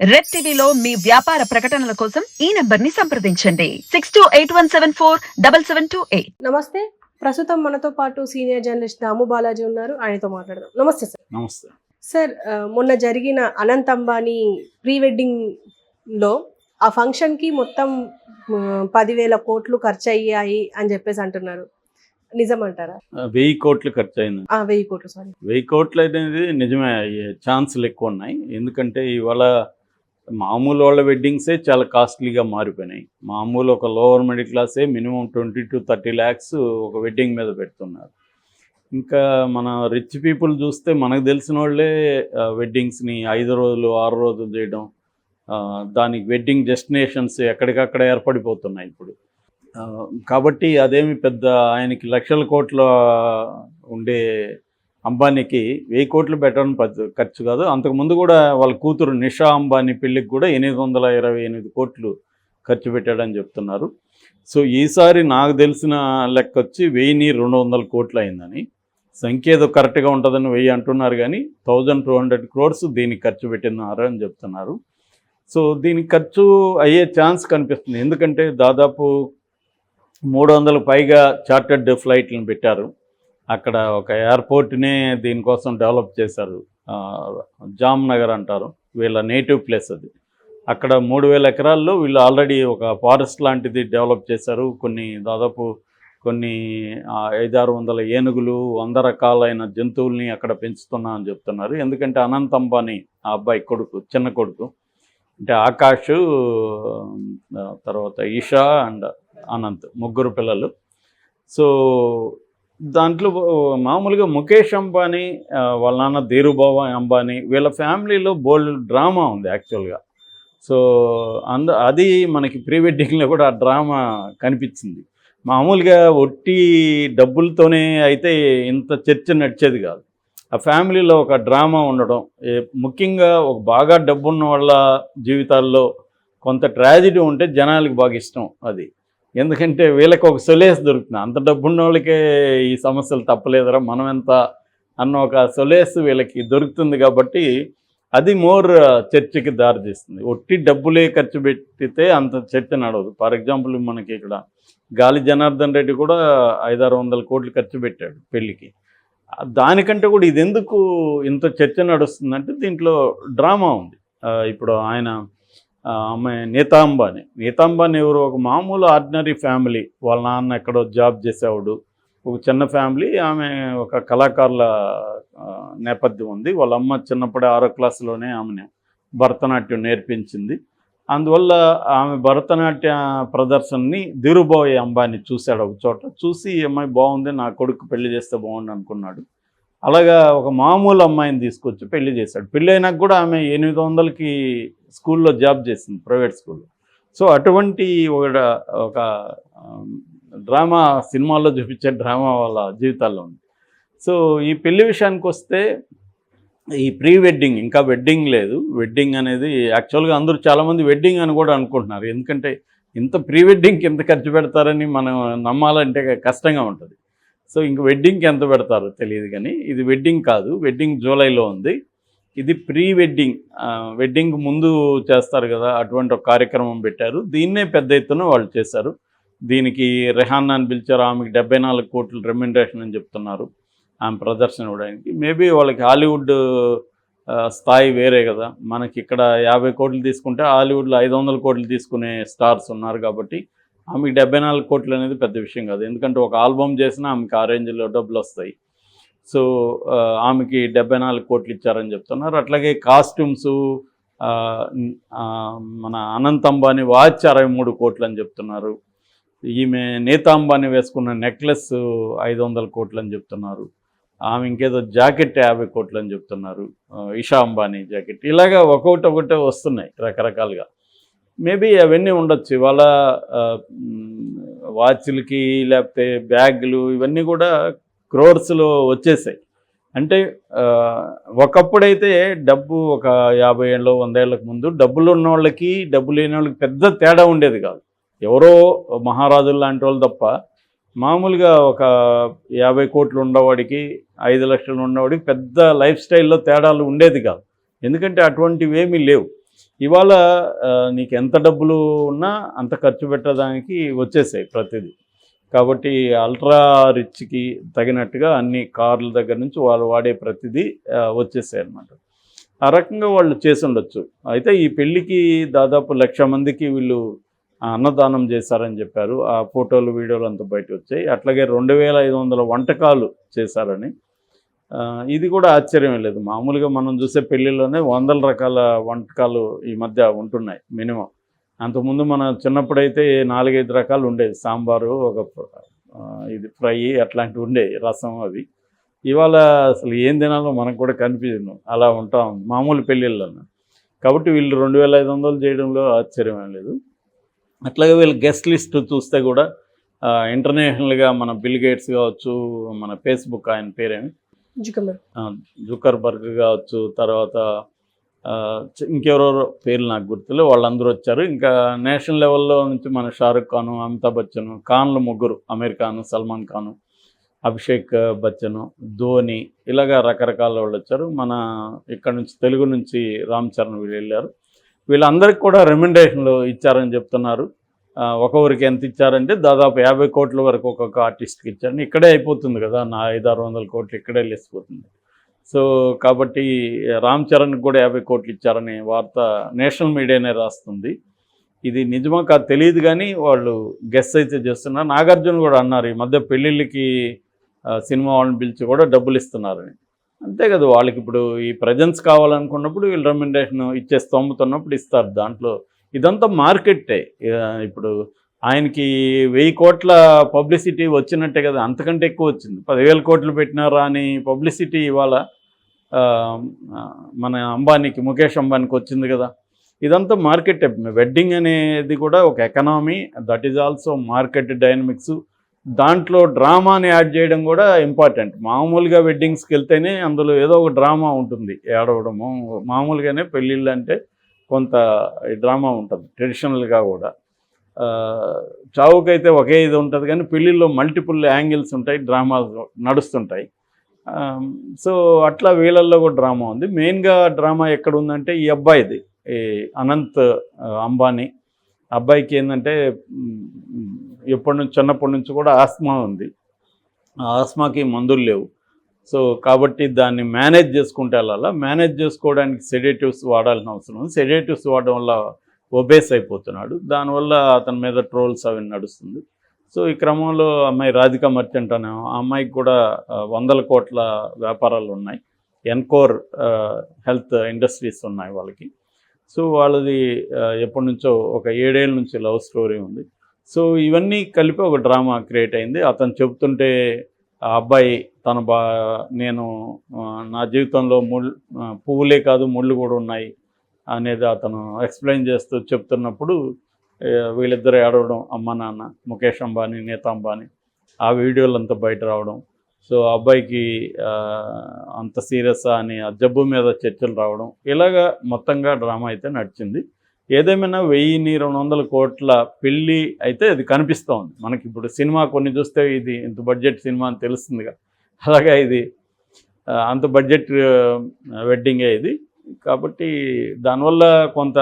Red టీవీలో మీ వ్యాపార ప్రకటనల కోసం ఈ నంబర్ని సంప్రదించండి. Six two eight one seven four double seven two eight నమస్తే. ప్రస్తుతం మనతో పాటు సీనియర్ జర్నలిస్ట్ దాము బాలాజీ ఉన్నారు. ఆయనతో మాట్లాడదాం. నమస్తే సార్. నమస్తే. సార్ మొన్న జరిగిన అనంత్ అంబానీ ప్రీ వెడ్డింగ్లో ఆ ఫంక్షన్కి మొత్తం పదివేల కోట్లు ఖర్చు అయ్యాయి అని చెప్పేసి అంటున్నారు. నిజమంటారా? వెయ్యి కోట్లు ఖర్చు అయింది ఆ వెయ్యి కోట్లు సారీ. వెయ్యి కోట్లు అనేది నిజమే అయ్యే ఛాన్సులు ఎక్కువ ఉన్నాయి. ఎందుకంటే ఇవాళ మామూలు వాళ్ళ వెడ్డింగ్సే చాలా కాస్ట్లీగా మారిపోయినాయి. మామూలు ఒక లోవర్ మిడిల్ క్లాసే minimum twenty to thirty lakhs ఒక వెడ్డింగ్ మీద పెడుతున్నారు. ఇంకా మన రిచ్ పీపుల్ చూస్తే మనకు తెలిసిన వాళ్ళే వెడ్డింగ్స్ని ఐదు రోజులు ఆరు రోజులు చేయడం దానికి వెడ్డింగ్ డెస్టినేషన్స్ ఎక్కడికక్కడ ఏర్పడిపోతున్నాయి ఇప్పుడు. కాబట్టి అదేమి పెద్ద ఆయనకి లక్షల కోట్ల ఉండే అంబానీకి వెయ్యి కోట్లు పెట్టడం ఖర్చు కాదు. అంతకుముందు కూడా వాళ్ళ కూతురు నిషా అంబానీ పెళ్ళికి కూడా ఎనిమిది వందల ఇరవై ఎనిమిది కోట్లు ఖర్చు పెట్టాడని చెప్తున్నారు. సో ఈసారి నాకు తెలిసిన లెక్క వచ్చి వెయ్యిని రెండు వందల కోట్లు అయిందని. సంఖ్య ఏదో కరెక్ట్గా ఉంటుందని వెయ్యి అంటున్నారు కానీ థౌజండ్ టూ హండ్రెడ్ క్రోర్స్ దీనికి ఖర్చు పెట్టినారు అని చెప్తున్నారు. సో దీనికి ఖర్చు అయ్యే ఛాన్స్ కనిపిస్తుంది. ఎందుకంటే దాదాపు మూడు వందల పైగా చార్టర్డ్ ఫ్లైట్లను పెట్టారు. అక్కడ ఒక ఎయిర్పోర్ట్నే దీనికోసం డెవలప్ చేశారు. జామ్నగర్ జామ్ నగర్ అంటారు. వీళ్ళ నేటివ్ ప్లేస్ అది. అక్కడ మూడు వేల ఎకరాల్లో వీళ్ళు ఆల్రెడీ ఒక ఫారెస్ట్ లాంటిది డెవలప్ చేశారు. కొన్ని దాదాపు కొన్ని ఐదారు వందల ఏనుగులు వంద రకాలైన జంతువుల్ని అక్కడ పెంచుతున్నా అని చెప్తున్నారు. ఎందుకంటే అనంత్ అంబానీ ఆ అబ్బాయి కొడుకు చిన్న కొడుకు. అంటే ఆకాష్ తర్వాత ఈషా అండ్ అనంత్ ముగ్గురు పిల్లలు. సో దాంట్లో మామూలుగా ముఖేష్ అంబానీ వాళ్ళ నాన్న ధీరుభావ అంబానీ వీళ్ళ ఫ్యామిలీలో బోల్డ్ డ్రామా ఉంది యాక్చువల్గా. సో అంద అది మనకి ప్రీ వెడ్డింగ్లో కూడా ఆ డ్రామా కనిపించింది. మామూలుగా ఒట్టి డబ్బులతోనే అయితే ఇంత చర్చ నడిచేది కాదు. ఆ ఫ్యామిలీలో ఒక డ్రామా ఉండడం ముఖ్యంగా ఒక బాగా డబ్బున్న వాళ్ళ జీవితాల్లో కొంత ట్రాజిడీ ఉంటే జనాలకి బాగా ఇష్టం అది. ఎందుకంటే వీళ్ళకి ఒక సొలేస్ దొరుకుతుంది. అంత డబ్బున్న వాళ్ళకే ఈ సమస్యలు తప్పలేదురా మనం ఎంత అన్న ఒక సొలేస్ వీళ్ళకి దొరుకుతుంది కాబట్టి అది మోర్ చర్చకి దారితీస్తుంది ఒట్టి డబ్బులే ఖర్చు పెట్టితే అంత చర్చ నడవదు. ఫర్ ఎగ్జాంపుల్ మనకి ఇక్కడ గాలి జనార్దన్ రెడ్డి కూడా ఐదారు వందల కోట్లు ఖర్చు పెట్టాడు పెళ్ళికి. దానికంటే కూడా ఇది ఎందుకు ఇంత చర్చ నడుస్తుందంటే దీంట్లో డ్రామా ఉంది. ఇప్పుడు ఆయన ఆమె నీతా అంబానీ. నీతా అంబానీ ఎవరు? ఒక మామూలు ఆర్డినరీ ఫ్యామిలీ. వాళ్ళ నాన్న ఎక్కడో జాబ్ చేసేవాడు. ఒక చిన్న ఫ్యామిలీ. ఆమె ఒక కళాకారుల నేపథ్యం ఉంది. వాళ్ళ అమ్మ చిన్నప్పుడే ఆరో క్లాసులోనే ఆమెను భరతనాట్యం నేర్పించింది. అందువల్ల ఆమె భరతనాట్య ప్రదర్శనని ధీరుబాయ్ అంబానీ చూశాడు ఒక చోట. చూసి ఈ అమ్మాయి బాగుంది నా కొడుకు పెళ్ళి చేస్తే బాగుండు అనుకున్నాడు. అలాగా ఒక మామూలు అమ్మాయిని తీసుకొచ్చి పెళ్ళి చేశాడు. పెళ్ళి అయినాక కూడా ఆమె ఎనిమిది వందలకి స్కూల్లో జాబ్ చేసింది ప్రైవేట్ స్కూల్లో. సో అటువంటి ఒక ఒక డ్రామా సినిమాల్లో చూపించే డ్రామా వాళ్ళ జీవితాల్లో ఉంది. సో ఈ పెళ్ళి విషయానికి వస్తే ఈ ప్రీ వెడ్డింగ్ ఇంకా వెడ్డింగ్ లేదు. వెడ్డింగ్ అనేది యాక్చువల్గా అందరూ చాలామంది వెడ్డింగ్ అని కూడా అనుకుంటున్నారు. ఎందుకంటే ఇంత ప్రీ వెడ్డింగ్కి ఎంత ఖర్చు పెడతారని మనం నమ్మాలంటే కష్టంగా ఉంటుంది. సో ఇంక వెడ్డింగ్కి ఎంత పెడతారో తెలియదు కానీ ఇది వెడ్డింగ్ కాదు వెడ్డింగ్ జూలైలో ఉంది. ఇది ప్రీ వెడ్డింగ్ వెడ్డింగ్ ముందు చేస్తారు కదా అటువంటి ఒక కార్యక్రమం పెట్టారు. దీన్నే పెద్ద ఎత్తున వాళ్ళు చేశారు. దీనికి రెహాన్నాని పిలిచారు ఆమెకి డెబ్బై నాలుగు కోట్లు రెమ్యునరేషన్ అని చెప్తున్నారు. ఆమె ప్రదర్శన ఇవ్వడానికి మేబీ వాళ్ళకి హాలీవుడ్ స్థాయి వేరే కదా. మనకి ఇక్కడ యాభై కోట్లు తీసుకుంటే హాలీవుడ్లో ఐదు వందల కోట్లు తీసుకునే స్టార్స్ ఉన్నారు కాబట్టి ఆమెకి డెబ్బై నాలుగు కోట్లు అనేది పెద్ద విషయం కాదు. ఎందుకంటే ఒక ఆల్బమ్ చేసినా ఆమెకి ఆ రేంజ్లో డబ్బులు వస్తాయి. సో ఆమెకి డెబ్బై నాలుగు కోట్లు ఇచ్చారని చెప్తున్నారు. అట్లాగే కాస్ట్యూమ్స్ మన అనంత్ అంబానీ వాచ్ అరవై మూడు కోట్లు అని చెప్తున్నారు. ఈమె నేతా అంబానీ వేసుకున్న నెక్లెస్ ఐదు వందల కోట్లు అని చెప్తున్నారు. ఆమె ఇంకేదో జాకెట్ యాభై కోట్లు అని చెప్తున్నారు. ఇషా అంబానీ జాకెట్. ఇలాగా ఒక్కొక్కటి ఒకటే వస్తున్నాయి రకరకాలుగా. మేబీ అవన్నీ ఉండొచ్చు. ఇవాళ వాచ్లకి లేకపోతే బ్యాగులు ఇవన్నీ కూడా క్రోర్స్లో వచ్చేసాయి. అంటే ఒకప్పుడైతే డబ్బు ఒక యాభై ఏళ్ళు వంద ఏళ్ళకు ముందు డబ్బులు ఉన్న వాళ్ళకి డబ్బు లేని వాళ్ళకి పెద్ద తేడా ఉండేది కాదు. ఎవరో మహారాజులు లాంటి వాళ్ళు తప్ప మామూలుగా ఒక యాభై కోట్లు ఉన్నవాడికి ఐదు లక్షలు ఉన్నవాడికి పెద్ద లైఫ్ స్టైల్లో తేడాలు ఉండేది కాదు. ఎందుకంటే అటువంటివి ఏమీ లేవు. ఇవాళ నీకు ఎంత డబ్బులు ఉన్నా అంత ఖర్చు పెట్టడానికి వచ్చేసాయి ప్రతిదీ. కాబట్టి అల్ట్రా రిచ్కి తగినట్టుగా అన్ని కార్ల దగ్గర నుంచి వాళ్ళు వాడే ప్రతిదీ వచ్చేసాయి అన్నమాట. ఆ రకంగా వాళ్ళు చేసి ఉండొచ్చు అయితే ఈ పెళ్ళికి దాదాపు లక్ష మందికి వీళ్ళు అన్నదానం చేశారని చెప్పారు. ఆ ఫోటోలు వీడియోలు అంతా బయట వచ్చాయి అట్లాగే రెండు వేల ఐదు వందల వంటకాలు చేశారని ఇది కూడా ఆశ్చర్యం లేదు. మామూలుగా మనం చూసే పెళ్ళిళ్ళలోనే వందల రకాల వంటకాలు ఈ మధ్య ఉంటున్నాయి మినిమం. అంతకుముందు మన చిన్నప్పుడైతే నాలుగైదు రకాలు ఉండేది. సాంబారు ఒక ఇది ఫ్రై అట్లాంటివి ఉండేవి రసం అవి. ఇవాళ అసలు ఏం తినాలో మనకు కూడా కన్ఫ్యూజన్ అలా ఉంటాం మామూలు పెళ్ళిళ్ళలో కాబట్టి వీళ్ళు రెండు వేల ఐదు వందలు చేయడంలో ఆశ్చర్యం లేదు. అట్లాగే వీళ్ళు గెస్ట్ లిస్ట్ చూస్తే కూడా ఇంటర్నేషనల్గా మన బిల్ గేట్స్ కావచ్చు మన ఫేస్బుక్ ఆయన పేరేమి జుకర్బర్గ్ కావచ్చు తర్వాత ఇంకెవరెవరో పేర్లు నాకు గుర్తులే వాళ్ళందరూ వచ్చారు. ఇంకా నేషనల్ లెవెల్లో నుంచి మన షారుఖ్ ఖాన్ అమితాబ్ బచ్చన్ ఖాన్లు ముగ్గురు అమీర్ ఖాన్ సల్మాన్ ఖాన్ అభిషేక్ బచ్చన్ ధోని ఇలాగా రకరకాల వాళ్ళు వచ్చారు. మన ఇక్కడ నుంచి తెలుగు నుంచి రామ్ చరణ్ వీళ్ళు వెళ్ళారు. వీళ్ళందరికీ కూడా రెమెండేషన్లు ఇచ్చారని చెప్తున్నారు. ఒక ఊరికి ఎంత ఇచ్చారంటే దాదాపు యాభై కోట్ల వరకు ఒక్కొక్క ఆర్టిస్ట్కి ఇచ్చారని ఇక్కడే అయిపోతుంది కదా నా ఐదు ఆరు వందల కోట్లు ఇక్కడే లేసిపోతుంది సో కాబట్టి రామ్ చరణ్కి కూడా యాభై కోట్లు ఇచ్చారనే వార్త నేషనల్ మీడియానే రాస్తుంది. ఇది నిజమా కాదు తెలియదు కానీ వాళ్ళు గెస్ అయితే చేస్తున్నారు నాగార్జున కూడా అన్నారు ఈ మధ్య పెళ్ళిళ్ళకి సినిమా వాళ్ళని పిలిచి కూడా డబ్బులు ఇస్తున్నారని. అంతే కదా వాళ్ళకి ఇప్పుడు ఈ ప్రజెన్స్ కావాలనుకున్నప్పుడు వీళ్ళు రెమ్యునరేషన్ ఇచ్చే స్తోమతున్నప్పుడు ఇస్తారు. దాంట్లో ఇదంతా మార్కెట్టే. ఇప్పుడు ఆయనకి వెయ్యి కోట్ల పబ్లిసిటీ వచ్చినట్టే కదా అంతకంటే ఎక్కువ వచ్చింది. పదివేల కోట్లు పెట్టినారా అని పబ్లిసిటీ ఇవాళ మన అంబానీకి ముఖేష్ అంబానీకి వచ్చింది కదా. ఇదంతా మార్కెట్ వెడ్డింగ్ అనేది కూడా ఒక economy that is also market dynamics. దాంట్లో డ్రామాని యాడ్ చేయడం కూడా ఇంపార్టెంట్. మామూలుగా వెడ్డింగ్స్కి వెళ్తేనే అందులో ఏదో ఒక డ్రామా ఉంటుంది ఏడవడము మామూలుగానే పెళ్ళిళ్ళు అంటే కొంత డ్రామా ఉంటుంది ట్రెడిషనల్గా కూడా. చావుకైతే ఒకే ఇది ఉంటుంది కానీ పెళ్ళిళ్ళలో మల్టిపుల్ యాంగిల్స్ ఉంటాయి డ్రామాలు నడుస్తుంటాయి. సో అట్లా వీళ్ళల్లో కూడా డ్రామా ఉంది. మెయిన్గా డ్రామా ఎక్కడ ఉందంటే ఈ అబ్బాయిది ఈ అనంత్ అంబానీ. అబ్బాయికి ఏంటంటే ఎప్పటి నుంచి చిన్నప్పటి నుంచి కూడా ఆస్మా ఉంది. ఆ ఆస్మాకి మందులు లేవు. సో కాబట్టి దాన్ని మేనేజ్ చేసుకుంటే అలా మేనేజ్ చేసుకోవడానికి సెడేటివ్స్ వాడాల్సిన అవసరం ఉంది. సెడేటివ్స్ వాడడం వల్ల ఒబేస్ అయిపోతున్నాడు. దానివల్ల అతని మీద ట్రోల్స్ అవి నడుస్తుంది. సో ఈ క్రమంలో అమ్మాయి రాధిక మర్చెంట్ అనే ఆ అమ్మాయికి కూడా వందల కోట్ల వ్యాపారాలు ఉన్నాయి. ఎన్కోర్ హెల్త్ ఇండస్ట్రీస్ ఉన్నాయి వాళ్ళకి. సో వాళ్ళది ఎప్పటి నుంచో ఒక ఏడేళ్ళ నుంచి లవ్ స్టోరీ ఉంది. సో ఇవన్నీ కలిపి ఒక డ్రామా క్రియేట్ అయింది. అతను చెబుతుంటే ఆ అబ్బాయి తన బా నేను నా జీవితంలో ముళ్ళు పువ్వులే కాదు ముళ్ళు కూడా ఉన్నాయి అనేది అతను ఎక్స్ప్లెయిన్ చేస్తూ చెప్తున్నప్పుడు వీళ్ళిద్దరు ఏడవడం అమ్మ నాన్న ముఖేష్ అంబానీ నీతా అంబానీ ఆ వీడియోలు అంతా బయట రావడం. సో ఆ అబ్బాయికి అంత సీరియస్ అని ఆ జబ్బు మీద చర్చలు రావడం. ఇలాగా మొత్తంగా డ్రామా అయితే నడిచింది. ఏదేమైనా వెయ్యిన్ని రెండు వందల కోట్ల పెళ్ళి అయితే అది కనిపిస్తోంది. మనకి ఇప్పుడు సినిమా కొన్ని చూస్తే ఇది ఇంత బడ్జెట్ సినిమా అని తెలుస్తుందిగా. అలాగే ఇది అంత బడ్జెట్ వెడ్డింగే ఇది. కాబట్టి దానివల్ల కొంత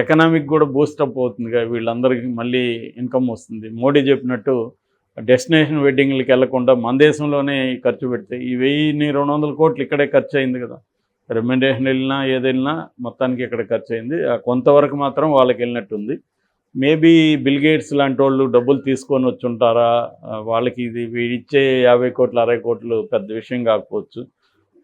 ఎకనామిక్ కూడా బూస్టప్ అవుతుందిగా. వీళ్ళందరికీ మళ్ళీ ఇన్కమ్ వస్తుంది. మోడీ చెప్పినట్టు డెస్టినేషన్ వెడ్డింగ్లకి వెళ్ళకుండా మన దేశంలోనే ఖర్చు పెడితే ఈ వెయ్యిని రెండు వందల కోట్లు ఇక్కడే ఖర్చు అయింది కదా. రెమ్యునరేషన్ వెళ్ళినా ఏదైనా మొత్తానికి ఇక్కడ ఖర్చు అయింది ఆ కొంతవరకు మాత్రం వాళ్ళకి వెళ్ళినట్టుంది. మేబీ బిల్గేట్స్ లాంటి వాళ్ళు డబ్బులు తీసుకొని వచ్చి ఉంటారా వాళ్ళకి ఇది వీడిచ్చే యాభై కోట్లు అరవై కోట్లు పెద్ద విషయం కాకపోవచ్చు.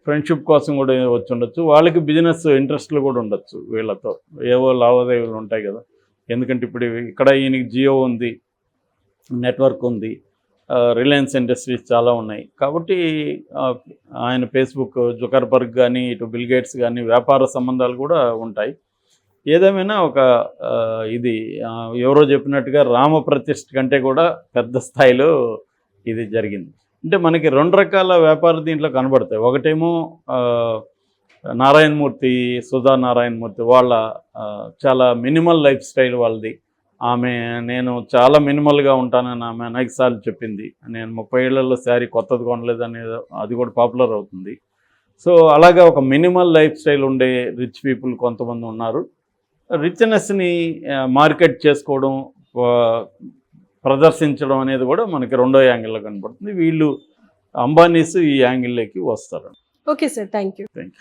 ఫ్రెండ్షిప్ కోసం కూడా వచ్చి ఉండొచ్చు వాళ్ళకి బిజినెస్ ఇంట్రెస్ట్లు కూడా ఉండొచ్చు వీళ్ళతో. ఏవో లావాదేవీలు ఉంటాయి కదా. ఎందుకంటే ఇప్పుడు ఇక్కడ ఈయనకి జియో ఉంది నెట్వర్క్ ఉంది. రిలయన్స్ ఇండస్ట్రీస్ చాలా ఉన్నాయి. కాబట్టి ఆయన ఫేస్బుక్ జుకర్బర్గ్ కానీ ఇటు బిల్గేట్స్ కానీ వ్యాపార సంబంధాలు కూడా ఉంటాయి. ఏదేమైనా ఒక ఇది ఎవరో చెప్పినట్టుగా రామ ప్రతిష్ఠ కంటే కూడా పెద్ద స్థాయిలో ఇది జరిగింది. అంటే మనకి రెండు రకాల వ్యాపార దీంట్లో కనబడతాయి. ఒకటేమో నారాయణమూర్తి సుధా నారాయణమూర్తి వాళ్ళ చాలా మినిమల్ లైఫ్ స్టైల్ వాళ్ళది. ఆమె నేను చాలా మినిమల్గా ఉంటానని ఆమె అనేకసార్లు చెప్పింది. నేను ముప్పై ఏళ్ళలో శారీ కొత్తది కొనలేదు అనేది అది కూడా పాపులర్ అవుతుంది. సో అలాగా ఒక మినిమల్ లైఫ్ స్టైల్ ఉండే రిచ్ పీపుల్ కొంతమంది ఉన్నారు. రిచ్నెస్ని మార్కెట్ చేసుకోవడం ప్రదర్శించడం అనేది కూడా మనకి రెండో యాంగిల్లో కనపడుతుంది. వీళ్ళు అంబానీస్ ఈ యాంగిల్లోకి వస్తారు. Okay sir thank you thank you